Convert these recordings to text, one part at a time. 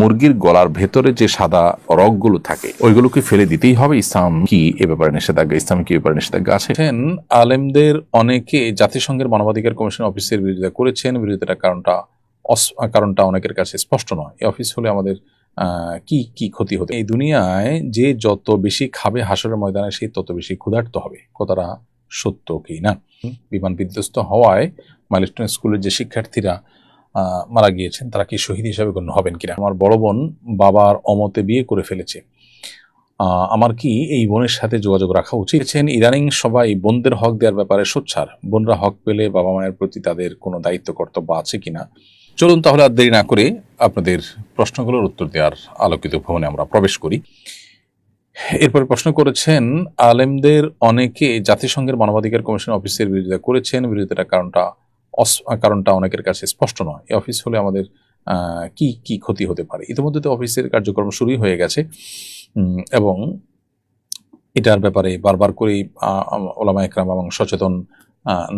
মুরগির গলার ভেতরে যে সাদা রগগুলো থাকে, ওইগুলোকে ফেলে দিতেই হবে। ইসলাম কি এ ব্যাপারে নিষেধাজ্ঞা? ইসলাম কি ব্যাপারে নিষেধাজ্ঞা আছে? আলেমদের অনেকে জাতিসংঘের মানবাধিকার কমিশন অফিসের বিরোধিতা করেছেন। বিরোধিতার কারণটা কারণটা অনেকের কাছে স্পষ্ট নয়। এই অফিস হলে আমাদের কি কি ক্ষতি হতে এই দুনিয়ায় যে যত বেশি খাবে হাসরের ময়দানে, সে তত বেশি ক্ষুধার্ত হবে। কথাটা সত্য কি না? বিমান বিধ্বস্ত হওয়ায় মাইলস্টোন স্কুলের যে শিক্ষার্থীরা মারা গিয়েছেন, তারা কি শহীদ হিসাবে গণ্য হবেন কিনা? আমার বড় বোন বাবার অমতে বিয়ে করে ফেলেছে। আমার কি এই বোনের সাথে যোগাযোগ রাখা উচিত? ইদানিং সবাই বোনদের হক দেওয়ার ব্যাপারে সোচ্ছার বোনরা হক পেলে বাবা মায়ের প্রতি তাদের কোনো দায়িত্ব, কর্তব্য আছে কিনা? চলুন তাহলে আর দেরি না করে আপনাদের প্রশ্নগুলোর উত্তর দেওয়ার আলোকিত ভবনে আমরা প্রবেশ করি। এরপরে প্রশ্ন করেছেন, আলেমদের অনেকে জাতিসংঘের মানবাধিকার কমিশন অফিসের বিরোধিতা করেছেন। বিরোধিতার কারণটা কারণটা অনেকের কাছে স্পষ্ট নয়। এই অফিস হলে আমাদের কি কি ক্ষতি হতে পারে? ইতিমধ্যে তো অফিসের কার্যক্রম শুরুই হয়ে গেছে। এবং এটার ব্যাপারে বারবার করে ওলামা একরাম এবং সচেতন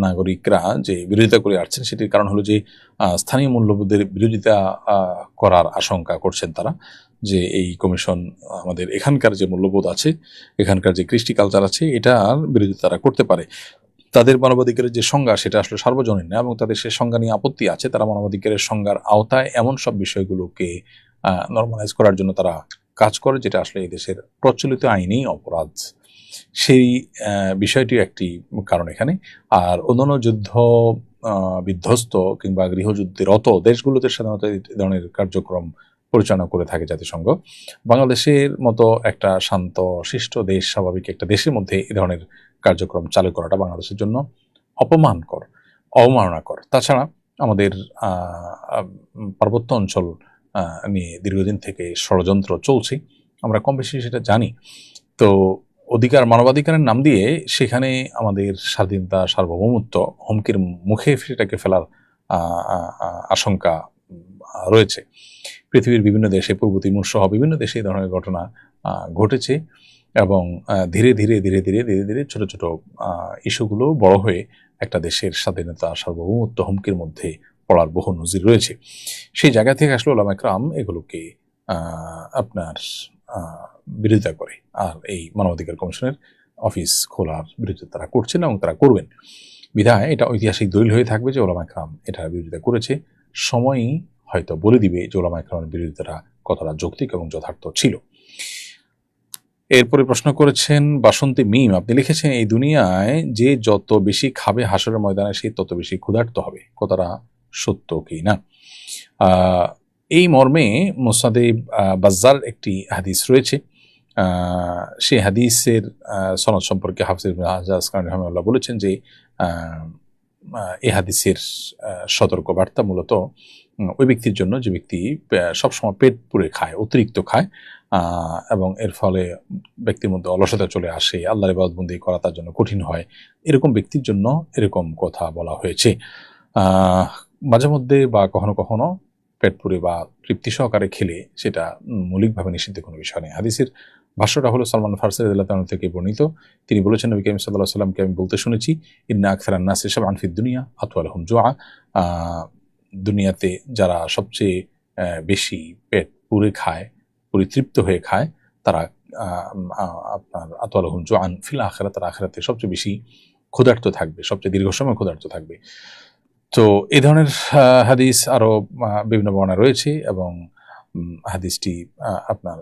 নাগরিকরা যে বিরোধিতা করে আসছেন, সেটির কারণ হলো যে স্থানীয় মূল্যবোধের বিরোধিতা করার আশঙ্কা করছেন তারা যে এই কমিশন, আমাদের এখানকার যে মূল্যবোধ আছে, এখানকার যে কৃষ্টি কালচার আছে, এটার বিরোধিতা তারা করতে পারে। তাদের মানবাধিকারের যে সংজ্ঞা, সেটা আসলে সার্বজনীন না এবং তাদের সে সংজ্ঞা নিয়ে আপত্তি আছে, তারা মানবাধিকারের সংজ্ঞার আওতায় এমন সব বিষয়গুলোকে নর্মালাইজ করার জন্য তারা কাজ করে, যেটা আসলে এই দেশের প্রচলিত আইনেই অপরাধ। সেই বিষয়টি একটি কারণ এখানে। আর অন্যান্য যুদ্ধ বিধ্বস্ত কিংবা গৃহযুদ্ধেরত দেশগুলোতে সাধারণত এই ধরনের কার্যক্রম পরিচালনা করে থাকে জাতিসংঘ। বাংলাদেশের মতো একটা শান্ত, শিষ্ট দেশ, স্বাভাবিক একটা দেশের মধ্যে এই ধরনের কার্যক্রম চালু করাটা বাংলাদেশের জন্য অপমানকর, অবমাননাকর। তাছাড়া আমাদের পার্বত্য অঞ্চল নিয়ে দীর্ঘদিন থেকে ষড়যন্ত্র চলছে, আমরা কম বেশি সেটা জানি। তো অধিকার মানবাধিকারের নাম দিয়ে সেখানে আমাদের স্বাধীনতা, সার্বভৌমত্ব, হুমকির মুখে সেটাকে ফেলার আশঙ্কা রয়েছে। পৃথিবীর বিভিন্ন দেশে পূর্ব তিমুর সহ বিভিন্ন দেশে এই ধরনের ঘটনা ঘটেছে। এবং ধীরে ধীরে ধীরে ধীরে ধীরে ধীরে ছোট ছোট ইস্যুগুলো বড় হয়ে একটা দেশের স্বাধীনতা সার্বভৌমত্ব হুমকির মধ্যে পড়ার বহু নজির রয়েছে। সেই জায়গা থেকে আসলে ওলামা একরাম এগুলোকে আপনার বিরোধিতা করে। আর এই মানবাধিকার কমিশনের অফিস খোলার বিরোধিতা তারা করছেন এবং তারা করবেন। বিধায় এটা ঐতিহাসিক দলিল হয়ে থাকবে যে ওলামা একরাম এটার বিরোধিতা করেছে। সময়ই হয়তো বলে দিবে যে ওলামা একরামের বিরোধিতাটা কতটা যৌক্তিক এবং যথার্থ ছিল। এরপরে প্রশ্ন করেছেন বাসন্তী মিম আপনি লিখেছেন এই দুনিয়ায় যে যত বেশি খাবে হাসরের ময়দানে সে তত বেশি ক্ষুধার্ত হবে। কথাটা সত্য কি না? এই মর্মে মোসাদে বাজার একটি হাদিস রয়েছে। সেই হাদিসের সনদ সম্পর্কে হাফিজ হাজাজ বলেছেন যে আহ, হাদিসের আহ, সতর্ক বার্তা মূলত ওই ব্যক্তির জন্য যে ব্যক্তি সবসময় পেট পুড়ে খায়, অতিরিক্ত খায় এবং এর ফলে ব্যক্তির মধ্যে অলসতা চলে আসে, আল্লাহর ইবাদতবন্দি করা তার জন্য কঠিন হয়, এরকম ব্যক্তির জন্য এরকম কথা বলা হয়েছে। মাঝে মধ্যে বা কখনো কখনো পেট পুরে বা তৃপ্তি সহকারে খেলে সেটা মৌলিকভাবে নিষিদ্ধ কোনো বিষয় নেই হাদিসের ভাষ্যটা হলো সালমান ফারসের আল্লাহ থেকে বর্ণিত। তিনি বলেছেন, নবী করিম সাল্লাহ সাল্লামকে আমি বলতে শুনেছি, ইন্না আকসার আন্নাস এসব আনফিদ আতওয়াল হুম জোয়া দুনিয়াতে যারা সবচেয়ে বেশি পেট পুরে খায়, পরিতৃপ্ত হয়ে খায়, তারা আপনার আতওয়াল হুম জোয়ান ফিল আখেরা তারা আখেরাতে সবচেয়ে বেশি ক্ষুধার্ত থাকবে, সবচেয়ে দীর্ঘ সময় ক্ষুধার্ত থাকবে। তো এই ধরনের হাদিস আরও বিভিন্ন বর্ণনা রয়েছে এবং হাদিসটি আপনার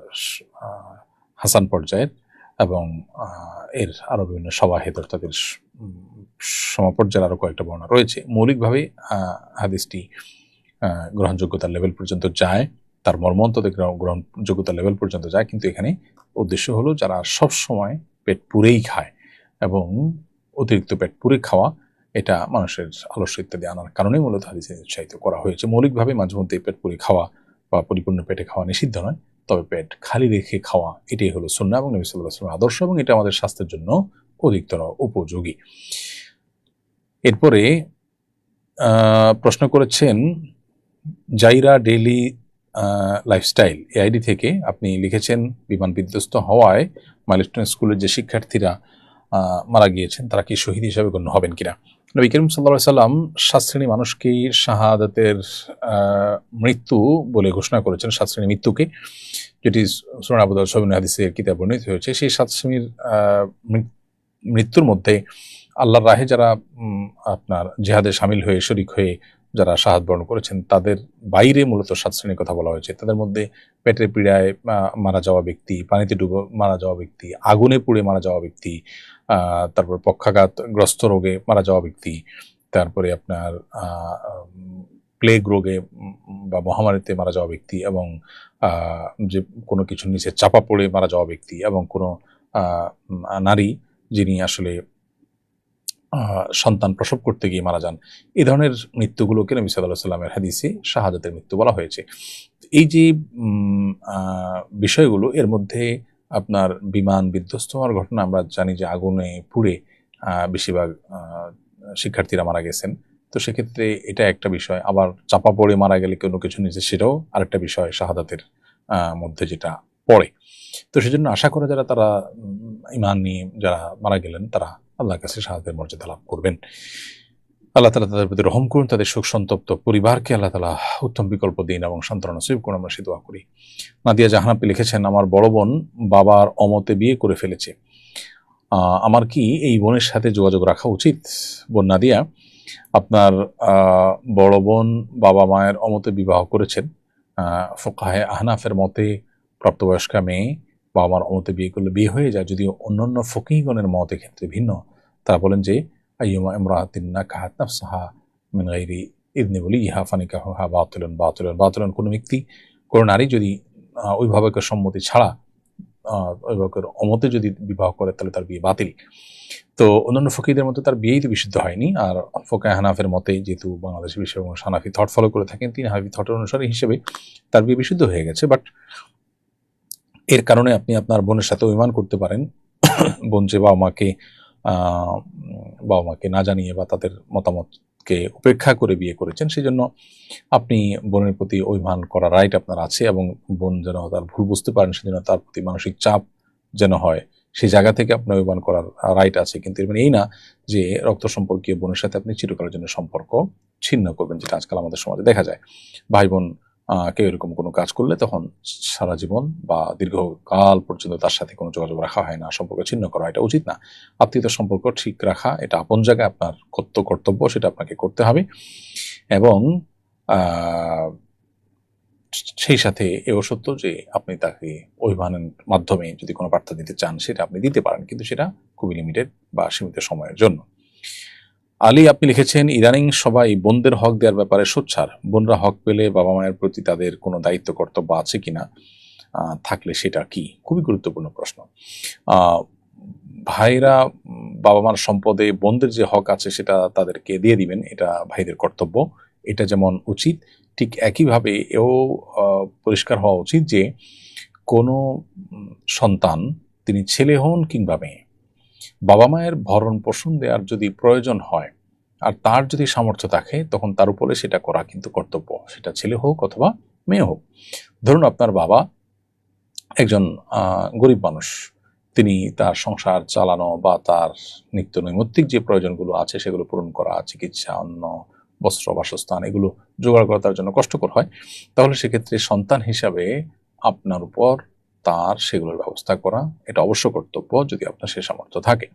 হাসান পর্যায়ের এবং এর আরও বিভিন্ন সবাহেদ অর্থাৎ সমপর্যায়ের আরও কয়েকটা বর্ণনা রয়েছে। মৌলিকভাবে হাদিসটি গ্রহণযোগ্যতার লেভেল পর্যন্ত যায়, তার গ্রহণ- গ্রহণযোগ্যতার লেভেল পর্যন্ত যায়, কিন্তু এখানে উদ্দেশ্য হলো যারা সব সময় পেট পুরেই খায় এবং অতিরিক্ত পেট পুরে খাওয়া, এটা মানুষের আলস্য ইত্যাদি আনার কারণেই মূলত হাদিসে উৎসাহিত করা হয়েছে। মৌলিকভাবে মাঝে মধ্যে পেট পুরে খাওয়া বা পরিপূর্ণ পেটে খাওয়া নিষিদ্ধ নয়, তবে পেট খালি রেখে খাওয়া, এটাই হলো সুন্না এবং নবী সাল্লাহ আসলামের আদর্শ এবং এটা আমাদের স্বাস্থ্যের জন্য অধিকতর উপযোগী। এরপরে প্রশ্ন করেছেন জাইরা ডেইলি লাইফস্টাইল এই আইডি থেকে আপনি লিখেছেন বিমান বিধ্বস্ত হওয়ায় মাইলস্টোন স্কুলের যে শিক্ষার্থীরা মারা গিয়েছেন, তারা কি শহীদ হিসাবে গণ্য হবেন কিনা? নবী করিম সাল্লা সাল্লাম সাত শ্রেণি মানুষকেই শাহাদাতের মৃত্যু বলে ঘোষণা করেছেন, সাত শ্রেণি মৃত্যুকে। যেটি সুরান আবুদার সবিন হাদিসের কিতাব বর্ণিত হয়েছে। সেই সাত শ্রেণির মৃত্যুর মধ্যে আল্লাহর রাহে যারা আপনার জেহাদে সামিল হয়ে শরিক হয়ে যারা শাহাদ বরণ করেছেন, তাদের বাইরে মূলত সাত শ্রেণির কথা বলা হয়েছে। তাদের মধ্যে পেটের পীড়ায় মারা যাওয়া ব্যক্তি, পানিতে ডুবে, মারা যাওয়া ব্যক্তি, আগুনে পুড়ে মারা যাওয়া ব্যক্তি তারপর পক্ষাঘাতগ্রস্ত রোগে মারা যাওয়া ব্যক্তি, তারপরে আপনার প্লেগ রোগে, বা মহামারীতে মারা যাওয়া ব্যক্তি এবং যে কোনো কিছুর নিচে চাপা পড়ে মারা যাওয়া ব্যক্তি এবং কোনো নারী যিনি আসলে সন্তান প্রসব করতে গিয়ে মারা যান। এই ধরনের মৃত্যুগুলোকে নবী সাল্লাহ সাল্লামের হাদিসে শাহাদাতের মৃত্যু বলা হয়েছে। এই যে বিষয়গুলো, এর মধ্যে আপনার বিমান বিধ্বস্ত হওয়ার ঘটনা আমরা জানি যে আগুনে পুড়ে বেশিরভাগ শিক্ষার্থীরা মারা গেছেন। তো সেক্ষেত্রে এটা একটা বিষয়। আবার চাপা পড়ে মারা গেলে কোনো কিছু নিচে সেটাও আরেকটা বিষয় শাহাদাতের মধ্যে যেটা পড়ে। তো সেজন্য আশা করে যারা, তারা ইমান নিয়ে যারা মারা গেলেন, তারা আল্লাহর কাছে শাহাদের মর্যাদা লাভ করবেন। আল্লাহ তালা তাদের প্রতি রহম করুন, তাদের শোক সন্তপ্ত পরিবারকে আল্লাহ তালা উত্তম বিকল্প দিন এবং সান্ত্বনা নসিব করুন, আমরা সে দোয়া করি। নাদিয়া জাহানাপি লিখেছেন, আমার বড় বোন বাবার অমতে বিয়ে করে ফেলেছে। আমার কি এই বোনের সাথে যোগাযোগ রাখা উচিত? বোন নাদিয়া, আপনার বড় বোন বাবা মায়ের অমতে বিবাহ করেছেন। ফোকাহে আহনাফের মতে প্রাপ্তবয়স্কা মেয়ে বাবা মার অমতে বিয়ে করলে বিয়ে হয়ে যায়, যদিও অন্যান্য ফকিগণের মতের ক্ষেত্রে ভিন্ন, তারা বলেন যে, আইয়ুমা ইমরাতিন নাকাহাত নাফসাহা মিন গায়রি ইদনি বলি ইহা ফানিকাহুহা বাতিলুন বাতিলুন বাতিলুন। কোনো ব্যক্তি, কোনো নারী যদি অভিভাবকের সম্মতি ছাড়া অভিভাবকের অমতে যদি বিবাহ করে, তাহলে তার বিয়ে বাতিল। তো অন্যান্য ফকিরদের মতো তার বিয়েই তো বিশুদ্ধ হয়নি। আর ফোকা হানাফের মতে, যেহেতু বাংলাদেশি বিষয় এবং হানাফি থট ফলো করে থাকেন, তিনি হানাফি থটের অনুসারী হিসেবে তার বিয়ে বিশুদ্ধ হয়ে গেছে। বাট এর কারণে আপনি আপনার বোনের সাথে অভিমান করতে পারেন। বোন যে বাবা মাকে বাবা মাকে না জানিয়ে বা তাদের মতামতকে উপেক্ষা করে বিয়ে করেছেন সেই জন্য আপনি বোনের প্রতি অভিমান করার রাইট আপনার আছে এবং বোন যেন তার ভুল বুঝতে পারেন, সেজন্য তার প্রতি মানসিক চাপ যেন হয় সেই জায়গা থেকে আপনার অভিমান করার রাইট আছে। কিন্তু এর মানে এই না যে রক্ত সম্পর্কীয় বোনের সাথে আপনি চিরকালের জন্য সম্পর্ক ছিন্ন করবেন, যেটা আজকাল আমাদের সমাজে দেখা যায়। ভাই বোন কেউ এরকম কোনো কাজ করলে তখন সারা জীবন বা দীর্ঘকাল পর্যন্ত তার সাথে কোনো যোগাযোগ রাখা হয় না, সম্পর্ক ছিন্ন করা, এটা উচিত না। আত্মীয়তার সম্পর্ক ঠিক রাখা, এটা আপন জায়গায় আপনার কর্ত, কর্তব্য, সেটা আপনাকে করতে হবে। এবং সেই সাথে এও সত্য যে আপনি তাকে অভিমানের মাধ্যমে যদি কোনো বার্তা দিতে চান, সেটা আপনি দিতে পারেন, কিন্তু সেটা খুবই লিমিটেড বা সীমিত সময়ের জন্য। আলী, আপনি লিখেছেন, ইদানিং সবাই বোনদের হক দেওয়ার ব্যাপারে সোচ্ছার বোনরা হক পেলে বাবা মায়ের প্রতি তাদের কোনো দায়িত্ব, কর্তব্য আছে কিনা? থাকলে সেটা কি? খুবই গুরুত্বপূর্ণ প্রশ্ন। ভাইরা বাবা মার সম্পদে বোনদের যে হক আছে সেটা তাদেরকে দিয়ে দিবেন, এটা ভাইদের কর্তব্য। এটা যেমন উচিত, ঠিক একইভাবে এও পরিষ্কার হওয়া উচিত যে কোনো সন্তান, তিনি ছেলে হন কিংবা মেয়ে বাবা মায়ের ভরণ পোষণ দেওয়ার যদি প্রয়োজন হয়, আর তার যদি সামর্থ্য থাকে, তখন তার উপরে সেটা করা কিন্তু কর্তব্য। সেটা ছেলে হোক অথবা মেয়ে হোক। ধরুন আপনার বাবা একজন গরিব মানুষ। তিনি তার সংসার চালানো বা তার নিত্য নৈমিত্তিক যে প্রয়োজনগুলো আছে, সেগুলো পূরণ করা, চিকিৎসা, অন্ন, বস্ত্র, বাসস্থান, এগুলো জোগাড় করা তার জন্য কষ্টকর হয়। তাহলে সেক্ষেত্রে সন্তান হিসাবে আপনার উপর তার সেগুলোর ব্যবস্থা করা, এটা অবশ্য কর্তব্য যদি আপনার সে সামর্থ্য থাকে।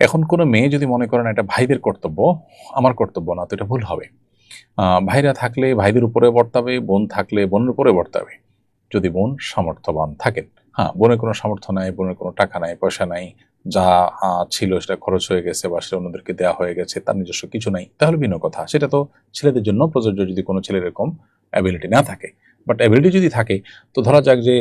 এখন কোনো মেয়ে যদি মনে করেন এটা ভাইদের কর্তব্য, আমার কর্তব্য না, তো এটা ভুল হবে। ভাইরা থাকলে ভাইদের উপরে বর্তাবে, বোন থাকলে বোনের উপরে বর্তাবে। যদি বোন সামর্থ্যবান থাকেন হ্যাঁ বোনের কোনো সামর্থ্য নাই, বোনের কোনো টাকা নাই, পয়সা নাই, যা ছিল সেটা খরচ হয়ে গেছে বা সেটা অন্যদেরকে দেওয়া হয়ে গেছে, তার নিজস্ব কিছু নাই, তাহলে ভিন্ন কথা। সেটা তো ছেলেদের জন্য প্রযোজ্য যদি কোনো ছেলের এরকম অ্যাবিলিটি না থাকে। বাট অ্যাবিলিটি যদি থাকে, তো ধরা যাক যে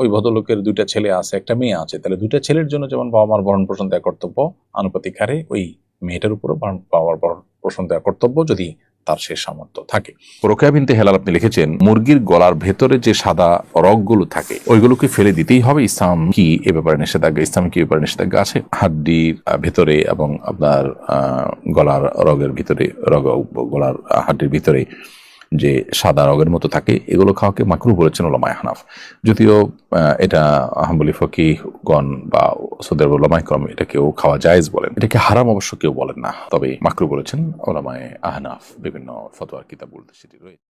ওই ভদ্রলোকের দুইটা ছেলে আছে, একটা মেয়ে আছে, তাহলে দুইটা ছেলের জন্য যেমন বাবা মার ভরণ পোষণ দেওয়া কর্তব্য, আনুপাতিক হারে ওই মেয়েটার উপরও বাবার ভরণ পোষণ দেওয়া কর্তব্য যদি তার সে সামর্থ্য থাকে। রোকেয়া হেলাল আপনি লিখেছেন, মুরগির গলার ভেতরে যে সাদা রগগুলো থাকে, ওইগুলোকে ফেলে দিতেই হবে। ইসলাম কি এ ব্যাপারে নিষেধাজ্ঞা? ইসলাম কি ব্যাপারে নিষেধাজ্ঞা আছে? হাড্ডির ভেতরে এবং আপনার গলার রগের ভিতরে, রগ, গলার হাড্ডির ভিতরে যে সাদা রগের মতো থাকে, এগুলো খাওয়াকে মাকরু বলেছেন ওলামায় হানাফ। যদিও এটা ফকি ফকিগণ বা সদের ওলামায় ক্রম এটা কেউ খাওয়া জায়েজ বলেন। এটাকে হারাম অবশ্য কেউ বলেন না। তবে মাকরু বলেছেন ওলামায় আহনাফ বিভিন্ন ফতোয়ার কিতাবগুলোতে সেটি রয়েছে।